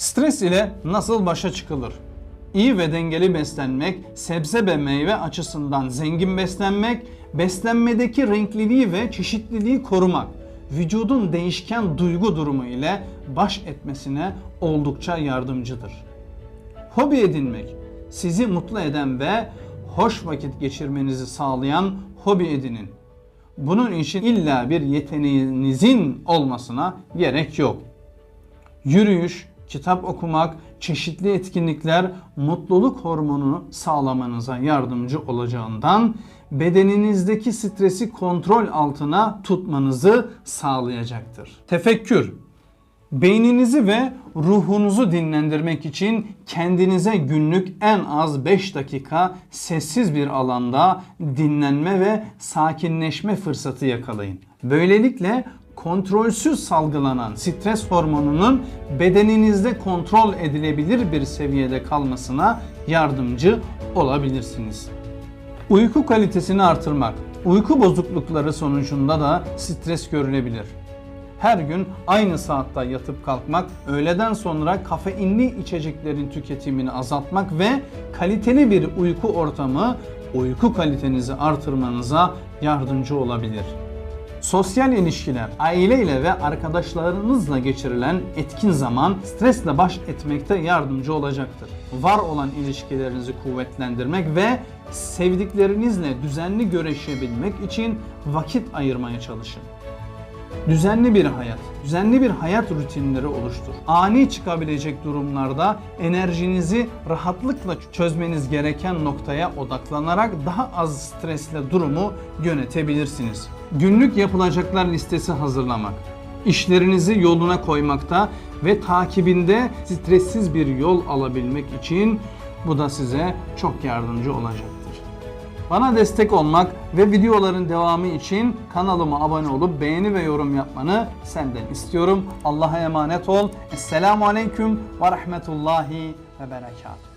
Stres ile nasıl başa çıkılır? İyi ve dengeli beslenmek, sebze ve meyve açısından zengin beslenmek, beslenmedeki renkliliği ve çeşitliliği korumak, vücudun değişken duygu durumu ile baş etmesine oldukça yardımcıdır. Hobi edinmek, sizi mutlu eden ve hoş vakit geçirmenizi sağlayan hobi edinin. Bunun için illa bir yeteneğinizin olmasına gerek yok. Yürüyüş, kitap okumak, çeşitli etkinlikler mutluluk hormonunu sağlamanıza yardımcı olacağından bedeninizdeki stresi kontrol altına tutmanızı sağlayacaktır. Tefekkür Beyninizi ve ruhunuzu dinlendirmek için kendinize günlük en az 5 dakika sessiz bir alanda dinlenme ve sakinleşme fırsatı yakalayın. Böylelikle kontrolsüz salgılanan stres hormonunun bedeninizde kontrol edilebilir bir seviyede kalmasına yardımcı olabilirsiniz. Uyku kalitesini artırmak. Uyku bozuklukları sonucunda da stres görülebilir. Her gün aynı saatte yatıp kalkmak, öğleden sonra kafeinli içeceklerin tüketimini azaltmak ve kaliteli bir uyku ortamı uyku kalitenizi artırmanıza yardımcı olabilir. Sosyal ilişkiler, aileyle ve arkadaşlarınızla geçirilen etkin zaman stresle baş etmekte yardımcı olacaktır. Var olan ilişkilerinizi kuvvetlendirmek ve sevdiklerinizle düzenli görüşebilmek için vakit ayırmaya çalışın. Düzenli bir hayat, düzenli bir hayat rutinleri oluştur. Ani çıkabilecek durumlarda enerjinizi rahatlıkla çözmeniz gereken noktaya odaklanarak daha az stresle durumu yönetebilirsiniz. Günlük yapılacaklar listesi hazırlamak. İşlerinizi yoluna koymakta ve takibinde stressiz bir yol alabilmek için bu da size çok yardımcı olacaktır. Bana destek olmak ve videoların devamı için kanalıma abone olup beğeni ve yorum yapmanı senden istiyorum. Allah'a emanet ol. Esselamu Aleyküm ve Rahmetullahi ve Berekatuhu.